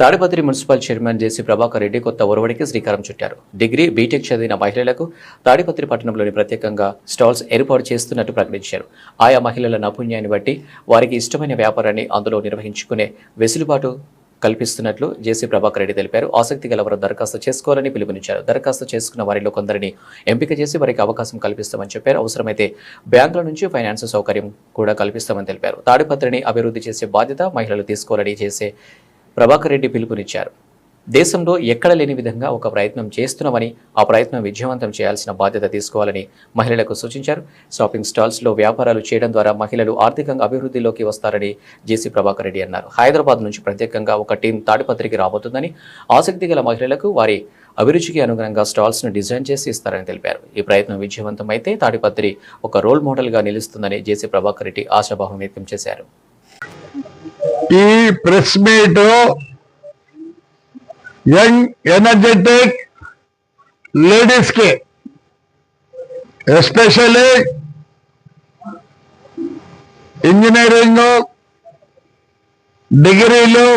Tadipatri municipal chairman JC Prabhakar Reddy కొత్త ఒరవడికి శ్రీకారం చుట్టారు. డిగ్రీ బీటెక్ చదివిన మహిళలకు తాడిపత్రి పట్టణంలోని ప్రత్యేకంగా స్టాల్స్ ఏర్పాటు చేస్తున్నట్టు ప్రకటించారు. ఆయా మహిళల నైపుణ్యాన్ని బట్టి వారికి ఇష్టమైన వ్యాపారాన్ని అందులో నిర్వహించుకునే వెసులుబాటు కల్పిస్తున్నట్లు జేసీ ప్రభాకర్ రెడ్డి తెలిపారు. ఆసక్తి గలవారు దరఖాస్తు చేసుకోవాలని పిలుపునిచ్చారు. దరఖాస్తు చేసుకున్న వారిలో కొందరిని ఎంపిక చేసి వారికి అవకాశం కల్పిస్తామని చెప్పారు. అవసరమైతే బ్యాంకుల నుంచి ఫైనాన్స్ సౌకర్యం కూడా కల్పిస్తామని తెలిపారు. తాడిపత్రిని అభివృద్ధి చేసే బాధ్యత మహిళలు తీసుకోవాలని చేసే ప్రభాకర్ రెడ్డి పిలుపునిచ్చారు. దేశంలో ఎక్కడ లేని విధంగా ఒక ప్రయత్నం చేస్తున్నామని ఆ ప్రయత్నం విజయవంతం చేయాల్సిన బాధ్యత తీసుకోవాలని మహిళలకు సూచించారు. షాపింగ్ స్టాల్స్లో వ్యాపారాలు చేయడం ద్వారా మహిళలు ఆర్థికంగా అభివృద్ధిలోకి వస్తారని జేసీ ప్రభాకర్ రెడ్డి అన్నారు. హైదరాబాద్ నుంచి ప్రత్యేకంగా ఒక టీం తాడిపత్రికి రాబోతుందని ఆసక్తి గల మహిళలకు వారి అభిరుచికి అనుగుణంగా స్టాల్స్ను డిజైన్ చేసి ఇస్తారని తెలిపారు. ఈ ప్రయత్నం విజయవంతమైతే తాడిపత్రి ఒక రోల్ మోడల్గా నిలుస్తుందని జేసీ ప్రభాకర్ రెడ్డి ఆశాభావం వ్యక్తం చేశారు. ఈ ప్రెస్ మీట్ యంగ్ ఎనర్జెటిక్ లేడీస్కి ఎస్పెషల్లీ ఇంజనీరింగ్ డిగ్రీలు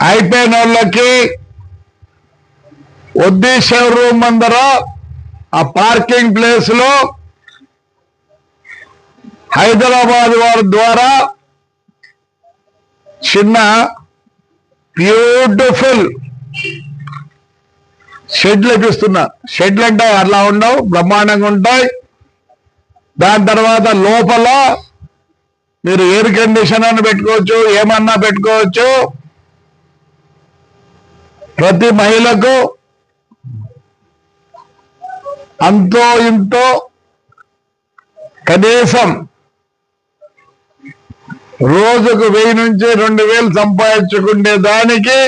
అయిపోయిన వాళ్ళకి వద్దీ రూమ్ అందర ఆ పార్కింగ్ ప్లేస్లో హైదరాబాద్ వారి ద్వారా చిన్న బ్యూటిఫుల్ షెడ్లు ఇప్పిస్తున్నా షెడ్లు అంటే అట్లా ఉండవు బ్రహ్మాండంగా ఉంటాయి. దాని తర్వాత లోపల మీరు ఎయిర్ కండిషన్ అని పెట్టుకోవచ్చు ఏమన్నా పెట్టుకోవచ్చు. ప్రతి మహిళకు అంతో ఇంతో కనీసం రోజుకు వెయ్యి నుంచి రెండు వేలు సంపాదించుకునే దానికి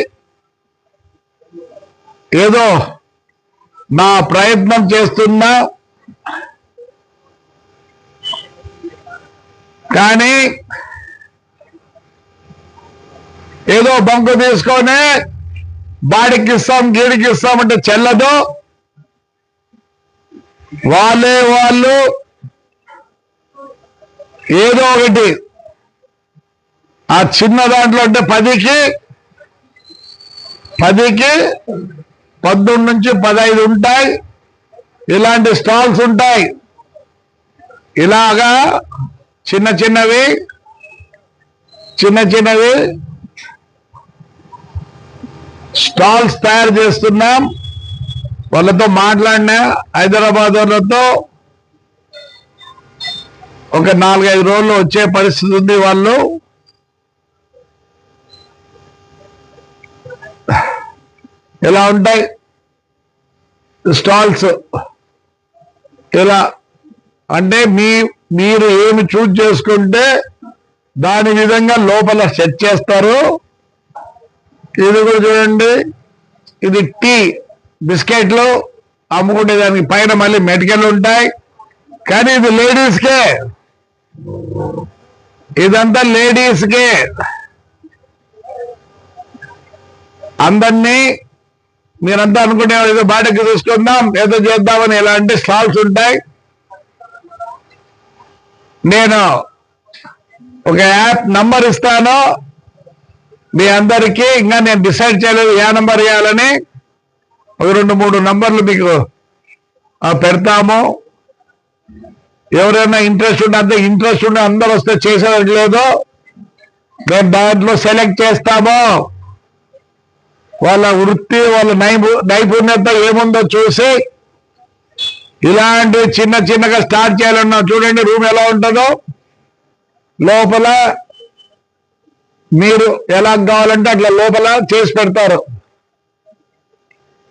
ఏదో నా ప్రయత్నం చేస్తున్నా. కానీ ఏదో బంకు తీసుకొని బాడికి ఇస్తాం గీడికి ఇస్తామంటే చెల్లదు. వాళ్ళే వాళ్ళు ఏదో ఒకటి ఆ చిన్న దాంట్లో అంటే పదికి పదికి పద్దెనిమిది నుంచి పదహైదు ఉంటాయి. ఇలాంటి స్టాల్స్ ఉంటాయి. ఇలాగా చిన్న చిన్నవి చిన్న చిన్నవి స్టాల్స్ తయారు చేస్తున్నాం. వాళ్ళతో మాట్లాడినా హైదరాబాద్ వాళ్ళతో ఒక నాలుగైదు రోజులు వచ్చే పరిస్థితి ఉంది వాళ్ళు. ఇలా ఉంటాయి? స్టాల్స్ ఇలా అంటే మీ మీరు ఏమి చూజ్ చేసుకుంటే దాని విధంగా లోపల సెట్ చేస్తారు. ఇది కూడా చూడండి. ఇది టీ బిస్కెట్లు అమ్ముకునే దానికి పైన మళ్ళీ మెడికల్ ఉంటాయి. కానీ ఇది లేడీస్కే. ఇదంతా లేడీస్కే. అందరినీ మీరంతా అనుకునే ఏదో బాటకి తీసుకుందాం ఏదో చేద్దామని ఇలాంటి స్టాల్స్ ఉంటాయి. నేను ఒక యాప్ నంబర్ ఇస్తాను. మీ అందరికీ ఇంకా నేను డిసైడ్ చేయలేదు ఏ నంబర్ ఇవ్వాలని. ఒక రెండు మూడు నంబర్లు మీకు ఆ, పెడతాము. ఎవరైనా ఇంట్రెస్ట్ ఉంటే అంత ఇంట్రెస్ట్ ఉంటే అందరు వస్తే చేసేయట్లేదు మేము దాంట్లో సెలెక్ట్ చేస్తాము. వాళ్ళ వృత్తి వాళ్ళ నైపు నైపుణ్యత ఏముందో చూసి ఇలాంటి చిన్న చిన్నగా స్టార్ట్ చేయాలన్నా చూడండి రూమ్ ఎలా ఉంటుందో. లోపల మీరు ఎలా కావాలంటే అట్లా లోపల చేసి పెడతారు.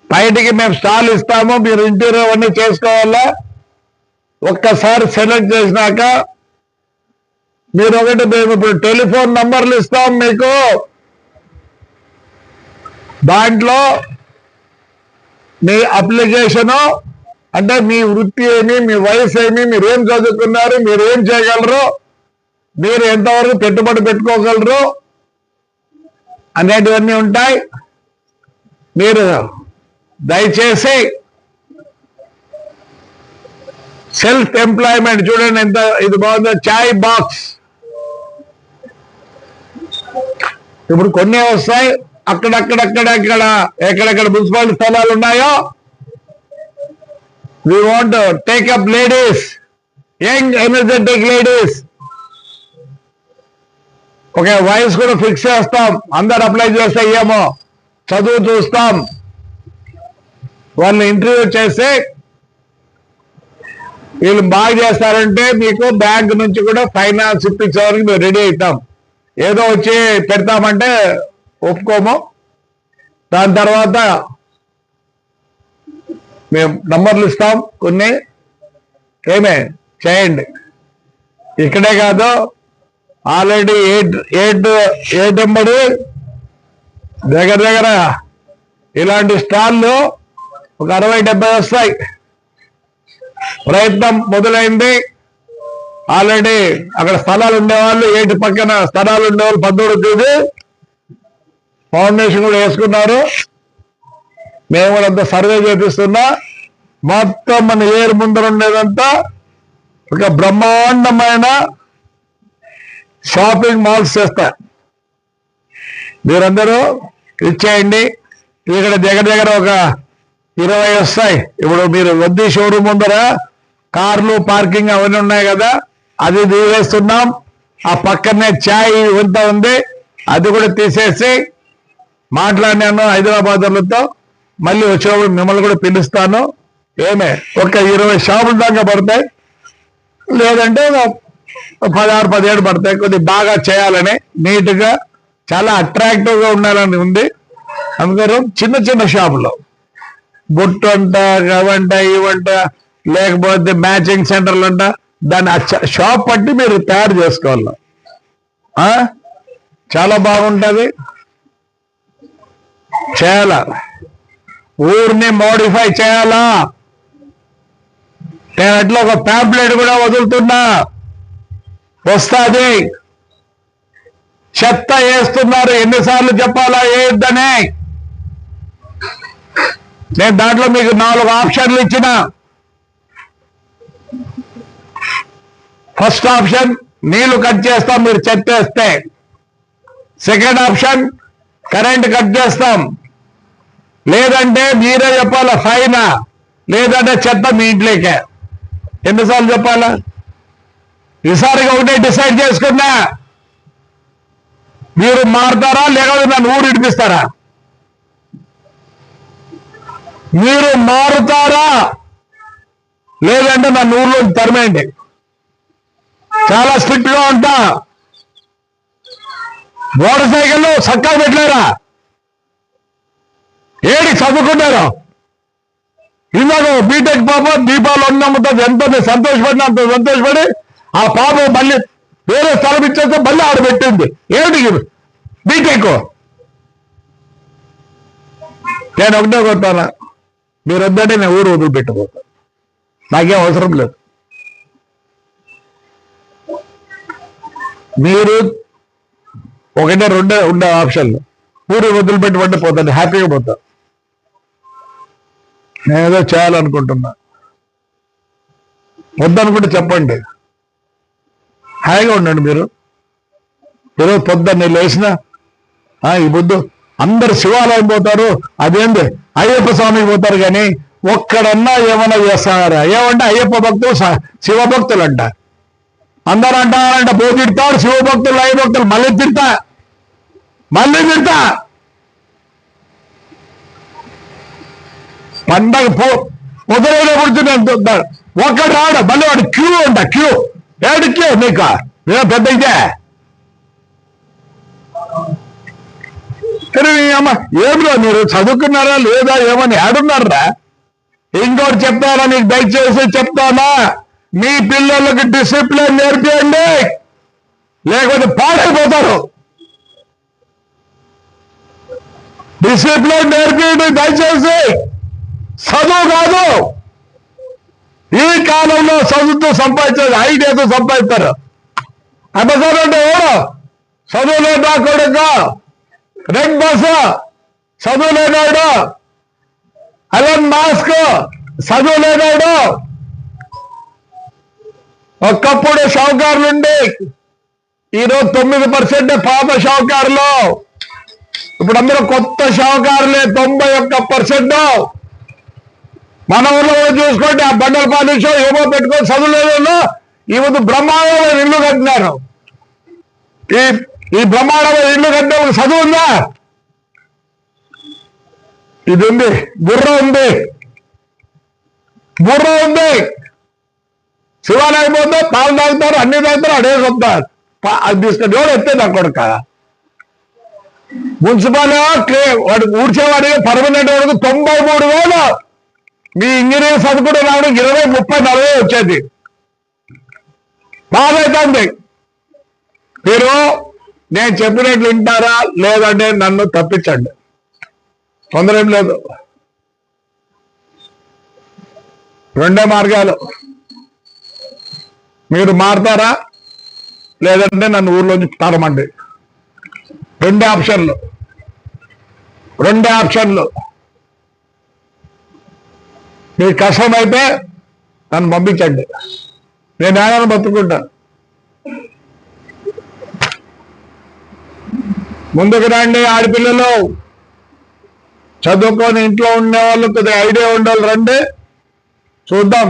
బయటికి మేము స్టాల్ ఇస్తాము మీరు ఇంటీరియర్ అవన్నీ చేసుకోవాలా? ఒక్కసారి సెలెక్ట్ చేసినాక మీరు ఒకటి మేము ఇప్పుడు టెలిఫోన్ నంబర్లు ఇస్తాం మీకు. దాంట్లో మీ అప్లికేషను అంటే మీ వృత్తి ఏమి మీ వయసు ఏమి మీరు ఏం చదువుకున్నారు మీరు ఏం చేయగలరు మీరు ఎంతవరకు పెట్టుబడి పెట్టుకోగలరు అనేటివన్నీ ఉంటాయి. మీరు దయచేసి సెల్ఫ్ ఎంప్లాయ్మెంట్ చూడండి ఎంత ఇది బాగుందో చాయ్ బాక్స్. ఇప్పుడు కొన్ని వస్తాయి. అక్కడక్కడక్కడక్కడ ఎక్కడెక్కడ మున్సిపాలిటీ స్థలాలు ఉన్నాయో? We want take up ladies young energetic ladies okay వయసు కూడా ఫిక్స్ చేస్తాం. అందరు అప్లై చేస్తే ఏమో? చదువు చూస్తాం. వాళ్ళని ఇంటర్వ్యూ చేసి వీళ్ళు బాగా చేస్తారంటే మీకు బ్యాంక్ నుంచి కూడా ఫైనాన్స్ ఇప్పించే వరకు మేము రెడీ అవుతాం. ఏదో వచ్చి పెడతామంటే ఒప్పుకోము. దాని తర్వాత మేము నంబర్లు ఇస్తాం కొన్ని. ఏమే? చేయండి ఇక్కడే కాదు. ఆల్రెడీ ఎయిట్ ఎయిట్ ఎయిట్ దగ్గర దగ్గర ఇలాంటి స్టాళ్ళు ఒక అరవై డెబ్బై వస్తాయి. ప్రయత్నం మొదలైంది. ఆల్రెడీ అక్కడ స్థలాలు ఉండేవాళ్ళు. ఏటి పక్కన స్థలాలు ఉండేవాళ్ళు. పద్దోడు చూసి ఫౌండేషన్ కూడా వేసుకున్నారు. మేము కూడా అంతా సర్వే చేపిస్తున్నా. మొత్తం మన ఏరు ముందర ఉండేదంతా ఒక బ్రహ్మాండమైన షాపింగ్ మాల్స్ చేస్తా. మీరందరూ ఇచ్చేయండి. ఇక్కడ దగ్గర దగ్గర ఒక ఇరవై వస్తాయి. ఇప్పుడు మీరు వద్ది షోరూమ్ ముందర కార్లు పార్కింగ్ అవన్నీ ఉన్నాయి కదా అది తీసేస్తున్నాం. ఆ పక్కనే ఛాయ్ ఎంత ఉంది. అది కూడా తీసేసి మాట్లాడినాను హైదరాబాద్ వాళ్ళతో మళ్ళీ వచ్చేటప్పుడు మిమ్మల్ని కూడా పిలుస్తాను. ఏమే ఒక ఇరవై షాపుల దాకా పడతాయి. లేదంటే పదహారు పదిహేడు పడతాయి. కొద్దిగా బాగా చేయాలని నీట్గా చాలా అట్రాక్టివ్గా ఉండాలని ఉంది. అందుకని చిన్న చిన్న షాపులో. బొట్టు అంట అవంట ఇవంట లేకపోతే మ్యాచింగ్ సెంటర్లు అంట దాన్ని షాప్ పట్టి మీరు తయారు చేసుకోవాలి. చాలా బాగుంటది. చేయాలా. ఊరిని మోడిఫై చేయాలా. నేను అట్లా ఒక ప్యాంప్లెట్ కూడా వదులుతున్నా. వస్తాది. చెత్త వేస్తున్నారు. ఎన్నిసార్లు చెప్పాలా వేయొద్దని నేను దాంట్లో మీకు నాలుగు ఆప్షన్లు ఇచ్చిన. ఫస్ట్ ఆప్షన్ నీళ్ళు కట్ చేస్తాం మీరు చెత్త వేస్తే. సెకండ్ ఆప్షన్ కరెంట్ కట్ చేస్తాం. లేదంటే మీరే చెప్పాలా ఫైన్ లేదంటే చెత్త మీ ఇంట్లోకే. ఎన్నిసార్లు చెప్పాలా? ఈసారిగా ఒకటే డిసైడ్ చేసుకున్నా. మీరు మారుతారా? లేకపోతే నన్ను ఊరు ఇడిపిస్తారా? మీరు మారుతారా? లేదంటే నన్ను ఊర్లో తరిమేయండి. చాలా స్ట్రిక్ట్గా ఉంటా. మోటార్ సైకిల్ చక్కగా పెట్టలేరా? ఏడి చదువుకున్నారు? ఇందాక బీటెక్ పాప దీపాలు ఉన్నమ్ముతుంది ఎంత సంతోషపడిన అంత సంతోషపడి ఆ పాప మళ్ళీ వేరే స్థలం ఇచ్చేస్తే మళ్ళీ ఆడ పెట్టింది. ఏమిటి బీటెక్ నేను ఒకటే కొట్టానా మీరు వద్దంటే నేను ఊరు వదిలిపెట్టబోతాను నాకేం అవసరం లేదు. మీరు ఒకటే రెండే ఉండే ఆప్షన్లు ఊరు వదిలిపెట్టమంటే పోతాను హ్యాపీగా పోతా నేనేదో ఏదో చేయాలనుకుంటున్నా. వద్దనుకుంటే చెప్పండి. హాయిగా ఉండండి మీరు. ఈరోజు పొద్దున్న లేచిన ఆ, ఈ బుద్ధు అందరు శివాలయం పోతారు అదేంది? అయ్యప్ప స్వామికి పోతారు కానీ ఒక్కడన్నా ఏమన్నా చేస్తారా? ఏమంటే అయ్యప్ప భక్తులు శివభక్తులు శివ భక్తులు అంట అందరూ అంటారంట పో శివ భక్తులు అయ్య భక్తులు మళ్ళీ తిడతా. మళ్ళీ తిడతా. పండగ పో మొదలైనప్పుడు తిన్నా ఒక్కడు రాడు. మళ్ళీ వాడు క్యూ అంట క్యూ. ఏడు క్యూ నీకు? ఏదో పెద్ద ఇదే? అమ్మా అమ్మ ఏమిరా మీరు? చదువుకున్నారా లేదా ఏమని ఆడున్నారా ఇంకోటి చెప్తారా? మీకు దయచేసి చెప్తానా? మీ పిల్లలకు డిసిప్లిన్ నేర్పియండి. లేకపోతే పాడైపోతారు. డిసిప్లిన్ నేర్పియండి దయచేసి. చదువు కాదు. ఈ కాలంలో చదువుతో సంపాదించేది ఐడియాతో సంపాదిస్తారు. అమ్మసార్ అంటే ఎవరు? చదువు లేదా కొడుక? Red bus? చదువులేనాడు Elon Musk? చదువులేనాడు ఒకప్పుడు షౌకారులుండి ఈరోజు తొమ్మిది పర్సెంట్ పాప షౌకారులు ఇప్పుడు అందరూ కొత్త షావుకారులే తొంభై ఒక్క పర్సెంట్. మన ఊళ్ళో కూడా చూసుకోండి ఆ బండల పాలిషో ఏమో పెట్టుకొని చదువులేదు ఈ బ్రహ్మాండమైన ఇల్లు కట్టినారు. ఈ ఈ బ్రహ్మాండమైన ఇల్లు కట్టే ఒక చదువు ఉందా? ఇది ఉంది బుర్ర ఉంది. బుర్ర ఉంది. శివాలయం పోతే పాలు తాగుతారు అన్ని తాగుతారు అడే చెప్తారు అది తీసుకొని ఎవడు ఎత్తే నా కొడుక? మున్సిపల్ వాడు ఊడ్చేవాడు పర్మనెంట్ వరకు తొంభై మూడు వేలు. మీ ఇంజనీర్ చదువుకుంటే రావడం ఇరవై ముప్పై నలభై వచ్చేది. బాధైతుంది. మీరు నేను చెప్పినట్లు వింటారా? లేదంటే నన్ను తప్పించండి. తొందర లేదు. రెండే మార్గాలు. మీరు మారతారా? లేదంటే నన్ను ఊర్లోంచి తరమండి. రెండే ఆప్షన్లు. రెండే ఆప్షన్లు. మీకు కష్టమైతే నన్ను పంపించండి. నేను ఏమైనా బతుకుంటాను ముందుకు రండి ఆడపిల్లలు. చదువుకొని ఇంట్లో ఉండే వాళ్ళు కొద్దిగా ఐడియా ఉండాలి రండి. చూద్దాం.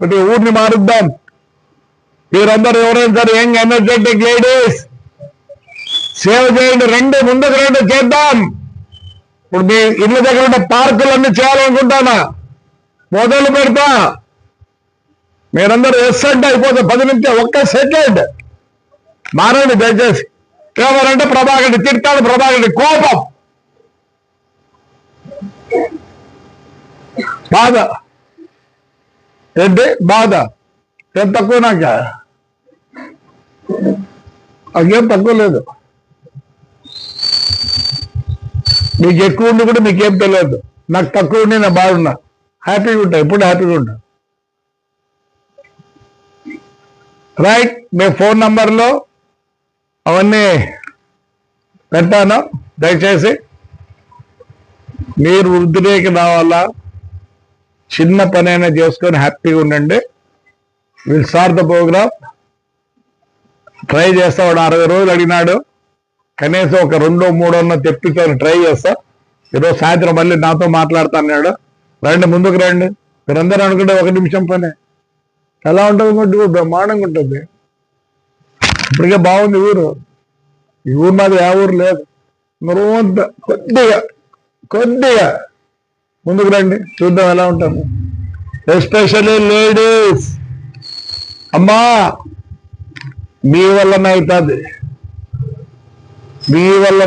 కొద్దిగా ఊరిని మారుద్దాం. మీరందరూ ఎవరైనా సరే యంగ్ ఎనర్జెటిక్ లేడీస్. సేవ చేయండి రండి ముందుకు రండి చేద్దాం ఇప్పుడు మీ ఇళ్ళ దగ్గర ఉన్న పార్కులన్నీ చేయాలనుకుంటానా మొదలు పెడతా మీరందరూ ఎస్ అంటే అయిపోతే పది నిమిషం ఒక్క సెకండ్ మారండి దయచేసి ఏమనంటే ప్రభాకర్ తిడతాడు ప్రభాకర్ కోపం బాధ ఏంటి బాధ ఏం తక్కువ నాక నాకేం తక్కువ లేదు మీకు ఎక్కువ ఉండి కూడా మీకేం తెలియదు. నాకు తక్కువ ఉండి నేను బాగున్నా. హ్యాపీగా ఉంటా ఎప్పుడు హ్యాపీగా ఉంటా? రైట్ మీ ఫోన్ నంబర్లో అవన్నీ పెట్టాను దయచేసి. మీరు వృద్ధిలోకి రావాలా? చిన్న పనైనా చేసుకొని హ్యాపీగా ఉండండి. Will start the program. Try చేస్తా వాడు అరవై రోజులు అడిగినాడు. కనీసం ఒక రెండో మూడో తెప్పించాలని ట్రై చేస్తా. ఈరోజు సాయంత్రం మళ్ళీ నాతో మాట్లాడుతున్నాడు రండి ముందుకు రండి. మీరందరూ అనుకుంటే ఒక నిమిషం పనే. ఎలా ఉంటుంది ఇంకోటి బ్రహ్మాండంగా ఉంటుంది. ఇప్పటికే బాగుంది ఊరు. ఈ ఊరు మాది ఆ ఊరు లేదు. మరోంత కొద్దిగా కొద్దిగా ముందుకు రండి. చూద్దాం ఎలా ఉంటుంది. ఎస్పెషల్లీ లేడీస్ అమ్మా మీ వల్లనే అవుతుంది మీ వల్ల